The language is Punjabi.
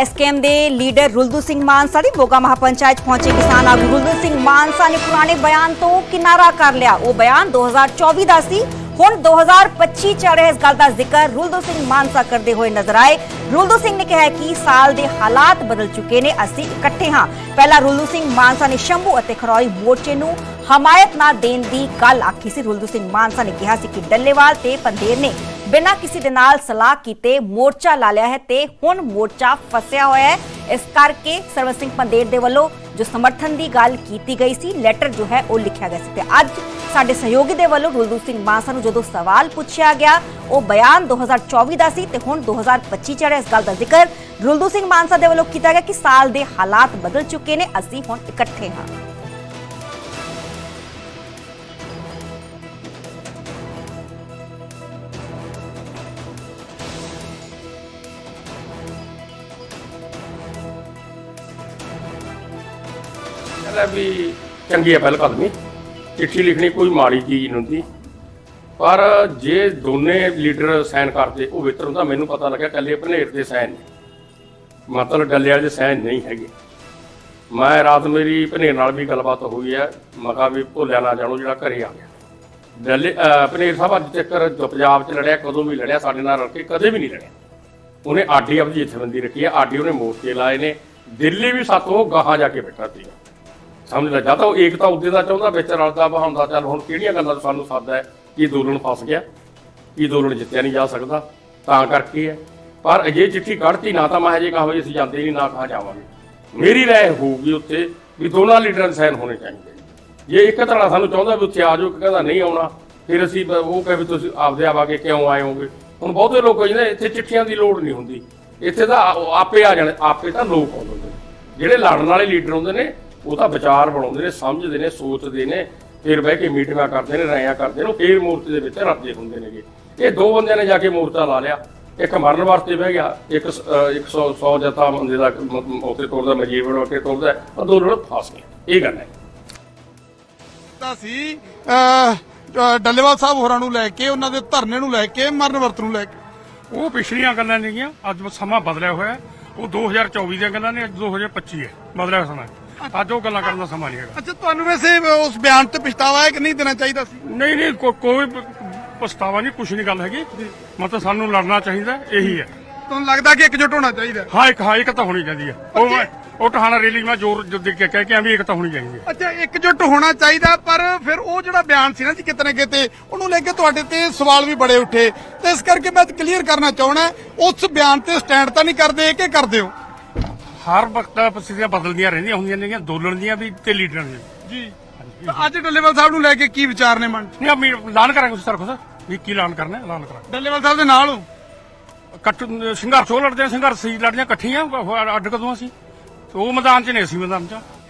ਐਸਕੇਐਮ ਦੇ ਲੀਡਰ ਰੁਲਦੂ ਸਿੰਘ ਮਾਨਸਾ ਦੀ ਬੋਗਾ ਮਹਾਪੰਚਾਇਤ ਪਹੁੰਚੇ ਕਿਸਾਨ ਆਗੂ ਰੁਲਦੂ ਸਿੰਘ ਮਾਨਸਾ ਨੇ ਪੁਰਾਣੇ ਬਿਆਨ ਤੋਂ ਕਿਨਾਰਾ ਕਰ ਲਿਆ। ਉਹ ਬਿਆਨ 2024 ਦਾ ਸੀ। ਹੁਣ 2025 ਚ ਰਿਹਾ ਇਸ ਗੱਲ ਦਾ ਜ਼ਿਕਰ ਰੁਲਦੂ ਸਿੰਘ ਮਾਨਸਾ ਕਰਦੇ ਹੋਏ ਨਜ਼ਰ ਆਏ। ਰੁਲਦੂ ਸਿੰਘ ਨੇ ਕਿਹਾ ਕਿ ਸਾਲ ਦੇ ਹਾਲਾਤ ਬਦਲ ਚੁੱਕੇ ਨੇ, ਅਸੀਂ ਇਕੱਠੇ ਹਾਂ। ਪਹਿਲਾਂ ਰੁਲਦੂ ਸਿੰਘ ਮਾਨਸਾ ਨੇ ਸ਼ੰਭੂ ਅਤੇ ਖਰੋਈ ਮੋਰਚੇ ਨੂੰ ਹਮਾਇਤ ਨਾ ਦੇਣ ਦੀ ਗੱਲ ਆਖੀ ਸੀ। ਰੁਲਦੂ ਸਿੰਘ ਮਾਨਸਾ ਨੇ ਕਿਹਾ ਸੀ ਕਿ ਡੱਲੇਵਾਲ ਤੇ ਪੰਦੇਰ ਨੇ ਬਿਨਾਂ ਕਿਸੇ ਦੇ ਨਾਲ ਸਲਾਹ ਕੀਤੇ ਮੋਰਚਾ ਲਾ ਲਿਆ ਹੈ ਤੇ ਹੁਣ ਮੋਰਚਾ ਫਸਿਆ ਹੋਇਆ ਹੈ। ਇਸ ਕਰਕੇ ਸਰਵਨ ਸਿੰਘ ਪੰਦੇਰ ਦੇ ਵੱਲੋਂ ਜੋ ਸਮਰਥਨ ਦੀ ਗੱਲ ਕੀਤੀ ਗਈ ਸੀ ਲੈਟਰ ਜੋ ਹੈ ਉਹ ਲਿਖਿਆ ਗਿਆ ਸੀ ਤੇ ਅੱਜ ਸਾਡੇ ਸਹਿਯੋਗੀ ਦੇ ਵੱਲੋਂ ਰੁਲਦੂ ਸਿੰਘ ਮਾਨਸਾ ਨੂੰ ਜਦੋਂ ਸਵਾਲ ਪੁੱਛਿਆ ਗਿਆ, ਉਹ ਬਿਆਨ 2024 ਦਾ ਸੀ ਤੇ ਹੁਣ 2025 ਚ ਆ ਇਸ ਗੱਲ ਦਾ ਜ਼ਿਕਰ ਰੁਲਦੂ ਸਿੰਘ ਮਾਨਸਾ ਦੇ ਵੱਲੋਂ ਕੀਤਾ ਗਿਆ ਕਿ ਸਾਲ ਦੇ ਹਾਲਾਤ ਬਦਲ ਚੁੱਕੇ ਨੇ, ਅਸੀਂ ਹੁਣ ਇਕੱਠੇ ਹਾਂ। ਕਹਿੰਦਾ ਵੀ ਚੰਗੀ ਹੈ ਪਹਿਲ ਕਦਮੀ, ਚਿੱਠੀ ਲਿਖਣੀ ਕੋਈ ਮਾੜੀ ਚੀਜ਼ ਨਹੀਂ ਹੁੰਦੀ। ਪਰ ਜੇ ਦੋਨੇ ਲੀਡਰ ਸਾਈਨ ਕਰਦੇ, ਉਹ ਬਿਹਤਰ ਹੁੰਦਾ, ਮੈਨੂੰ ਪਤਾ ਲੱਗਿਆ ਕੱਲੇ ਭਨੇਰ ਦੇ ਸਾਈਨ ਨੇ। ਮਤਲਬ ਡੱਲੇ ਵਾਲੇ ਦੇ ਸਾਈਨ ਨਹੀਂ ਹੈਗੇ। ਮੈਂ ਰਾਤ ਮੇਰੀ ਭਨੇਰ ਨਾਲ ਵੀ ਗੱਲਬਾਤ ਹੋਈ ਹੈ, ਮੈਂ ਕਿਹਾ ਵੀ ਭੁੱਲਿਆ ਨਾ ਜਾਣੋ ਜਿਹੜਾ ਘਰੇ ਆ ਗਿਆ। ਡੱਲੇ, ਅਹ ਭਨੇਰ ਸਾਹਿਬ ਅੱਜ ਤੱਕ ਪੰਜਾਬ 'ਚ ਲੜਿਆ, ਕਦੋਂ ਵੀ ਲੜਿਆ, ਸਾਡੇ ਨਾਲ ਰਲ ਕੇ ਕਦੇ ਵੀ ਨਹੀਂ ਲੜਿਆ। ਉਹਨੇ ਆਡੀ ਆਪਣੀ ਜਥੇਬੰਦੀ ਰੱਖੀ ਹੈ ਆਡੀ ਉਹਨੇ ਮੋਰਚੇ ਲਾਏ ਨੇ, ਦਿੱਲੀ ਵੀ ਸਾਤੋਂ ਗਾਹਾਂ ਜਾ ਕੇ ਬੈਠਾ ਸੀਗਾ ਸਮਝ ਲੈ ਜਾਂ ਤਾਂ ਉਹ ਏਕਤਾ ਉਦੇ ਦਾ ਚਾਹੁੰਦਾ, ਵਿੱਚ ਰਲਦਾ ਬਹਾਉਂਦਾ ਚੱਲ ਹੁਣ ਕਿਹੜੀਆਂ ਗੱਲਾਂ ਤੋਂ ਸਾਨੂੰ ਸਾਦਾ ਹੈ? ਕਿ ਅੰਦੋਲਨ ਫਸ ਗਿਆ? ਕਿ ਅੰਦੋਲਨ ਜਿੱਤਿਆ ਨਹੀਂ ਜਾ ਸਕਦਾ? ਤਾਂ ਕਰਕੇ ਹੈ। ਪਰ ਅਜੇ ਚਿੱਠੀ ਕੱਢਤੀ, ਨਾ ਤਾਂ ਮੈਂ ਹਜੇ ਕਹਾਂ ਵੀ ਅਸੀਂ ਜਾਂਦੇ ਨਹੀਂ, ਨਾ ਕਹਾਂ ਜਾਵਾਂਗੇ। ਮੇਰੀ ਰਾਏ ਹੋਊਗੀ ਉੱਥੇ ਵੀ ਦੋਨਾਂ ਲੀਡਰਾਂ ਦੇ ਸਾਈਨ ਹੋਣੇ ਚਾਹੀਦੇ। ਜੇ ਇੱਕ ਤਰ੍ਹਾਂ ਸਾਨੂੰ ਚਾਹੁੰਦਾ ਵੀ ਉੱਥੇ ਆ ਜਾਓ, ਇੱਕ ਕਹਿੰਦਾ ਨਹੀਂ ਆਉਣਾ, ਫਿਰ ਅਸੀਂ ਉਹ ਕਹੇ ਵੀ ਤੁਸੀਂ ਆਪਦੇ ਆਵਾਂਗੇ ਕਿਉਂ ਆਏ ਹੋਗੇ? ਹੁਣ ਬਹੁਤੇ ਲੋਕ ਕਹਿੰਦੇ ਇੱਥੇ ਚਿੱਠੀਆਂ ਦੀ ਲੋੜ ਨਹੀਂ ਹੁੰਦੀ। ਇੱਥੇ ਤਾਂ ਆਪੇ ਆ ਜਾਣੇ, ਆਪੇ ਤਾਂ ਲੋਕ ਆਉਂਦੇ ਜਿਹੜੇ ਲੜਨ ਵਾਲੇ ਲੀਡਰ ਹੁੰਦੇ ਨੇ ਉਹ ਤਾਂ ਵਿਚਾਰ ਬਣਾਉਂਦੇ ਨੇ ਸਮਝਦੇ ਨੇ ਸੋਚਦੇ ਨੇ ਫਿਰ ਬਹਿ ਕੇ ਮੀਟਿੰਗਾਂ ਕਰਦੇ ਨੇ ਰਾਇਆਂ ਕਰਦੇ ਨੇ ਫਿਰ ਮੂਰਤੀ ਦੇ ਵਿੱਚ ਰੱਜੇ ਹੁੰਦੇ ਨੇਗੇ। ਇਹ ਦੋ ਬੰਦਿਆਂ ਨੇ ਜਾ ਕੇ ਮੂਰਤਾ ਲਾ ਲਿਆ। ਇੱਕ ਮਰਨ ਵਾਸਤੇ ਬਹਿ ਗਿਆ ਇੱਕ 100 100 ਜਥਾ ਬੰਦੇ ਦਾ ਉੱਥੇ ਤੋੜਦਾ ਮਜੀਬ ਬਣਾ ਕੇ ਤੋੜਦਾ ਅੰਦੋਲਨ ਫਸ ਗਿਆ ਇਹ ਗੱਲ ਹੈ। ਤਾਂ ਸੀ ਡੱਲੇਵਾਲ ਸਾਹਿਬ ਹੋਰਾਂ ਨੂੰ ਲੈ ਕੇ ਉਹਨਾਂ ਦੇ ਧਰਨੇ ਨੂੰ ਲੈ ਕੇ ਮਰਨ ਵਰਤ ਨੂੰ ਲੈ ਕੇ। ਉਹ ਪਿਛਲੀਆਂ ਗੱਲਾਂ ਨੇਗੀਆਂ ਅੱਜ ਸਮਾਂ ਬਦਲਿਆ ਹੋਇਆ। ਉਹ 2024 ਦੀਆਂ ਗੱਲਾਂ ਨੇ ਅੱਜ 2025 ਹੈ। ਬਦਲਿਆ ਸਮਾਂ। ਅੱਜ ਉਹ ਗੱਲਾਂ ਕਰਨ ਦਾ ਸਮਾਂ ਨਹੀਂ ਹੈਗਾ। ਅੱਛਾ ਤੁਹਾਨੂੰ ਵੈਸੇ ਉਸ ਬਿਆਨ ਤੇ ਪਛਤਾਵਾ ਹੈ ਕਿ ਨਹੀਂ ਦੇਣਾ ਚਾਹੀਦਾ ਸੀ? ਨਹੀਂ ਨਹੀਂ ਕੋ- ਕੋਈ ਪ- ਪਛਤਾਵਾ ਨਹੀਂ ਕੁਛ ਨਹੀਂ ਗੱਲ ਹੈਗੀ। ਮਤਲਬ ਸਾਨੂੰ ਲੜਨਾ ਚਾਹੀਦਾ ਇਹੀ ਹੈ। ਤੁਹਾਨੂੰ ਲੱਗਦਾ ਕਿ ਇਕਜੁੱਟ ਹੋਣਾ ਚਾਹੀਦਾ? ਹਾਂ ਇੱਕ ਹਾਂ ਇੱਕ ਤਾਂ ਹੋਣੀ ਚਾਹੀਦੀ ਹੈ। ਉਹ ਮੈਂ- ਉਹ ਟਹਾਣਾ ਰੈਲੀ ਮੈਂ ਜ਼ੋਰ ਜ- ਦੇ ਕੇ ਕਹਿ ਕੇ ਆ ਵੀ ਇੱਕ ਤਾਂ ਹੋਣੀ ਚਾਹੀਦੀ ਹੈ। ਅੱਛਾ ਇਕਜੁੱਟ ਹੋਣਾ ਚਾਹੀਦਾ ਪਰ ਫਿਰ ਉਹ ਜਿਹੜਾ ਬਿਆਨ ਸੀ ਨਾ ਜੀ ਕਿਤੇ ਨਾ ਕਿਤੇ ਉਹਨੂੰ ਲੈ ਕੇ ਤੁਹਾਡੇ ਤੇ ਸਵਾਲ ਵੀ ਬੜੇ ਉੱਠੇ। ਤੇ ਇਸ ਕਰਕੇ ਮੈਂ ਕਲੀਅਰ ਕਰਨਾ ਚਾਹਣਾ ਉਸ ਬਿਆਨ ਤੇ ਸਟੈਂਡ ਤਾਂ ਨਹੀਂ ਕਰਦੇ ਕਿ ਕਰਦੇ ਹੋ? ਹਰ ਵਕਤ ਪਰਿਸਥਿਤੀਆਂ ਬਦਲਦੀਆਂ ਰਹਿੰਦੀਆਂ ਹੁੰਦੀਆਂ ਨੇਗੀਆਂ ਦੋਲਣ ਦੀਆਂ ਵੀ ਤੇ ਲੀਡਰਾਂ ਦੀਆਂ। ਜੀ। ਤਾਂ ਅੱਜ ਡੱਲੇਵਾਲ ਸਾਹਿਬ ਨੂੰ ਲੈ ਕੇ ਕੀ ਵਿਚਾਰ ਨੇ ਮਨ 'ਚ? ਨਹੀਂ ਅਮੀ ਐਲਾਨ ਕਰਾਂਗੇ ਉਸ ਤਰ੍ਹਾਂ ਵੀ ਕੀ ਐਲਾਨ ਕਰਨਾ ਹੈ, ਐਲਾਨ ਕਰਾਂਗੇ। ਡੱਲੇਵਾਲ ਸਾਹਿਬ ਦੇ ਨਾਲ ਹੋ? ਕੱਟ ਸੰਘਰਸ਼ ਉਹ ਲੜਦੇ ਆ ਸੰਘਰਸ਼ ਸੀ ਲੜਦੀਆਂ ਇਕੱਠੀਆਂ ਅੱਡ ਕਦੋਂ ਅਸੀਂ? ਤੇ ਉਹ ਮੈਦਾਨ 'ਚ ਨਹੀਂ ਅਸੀਂ ਮੈਦਾਨ 'ਚ।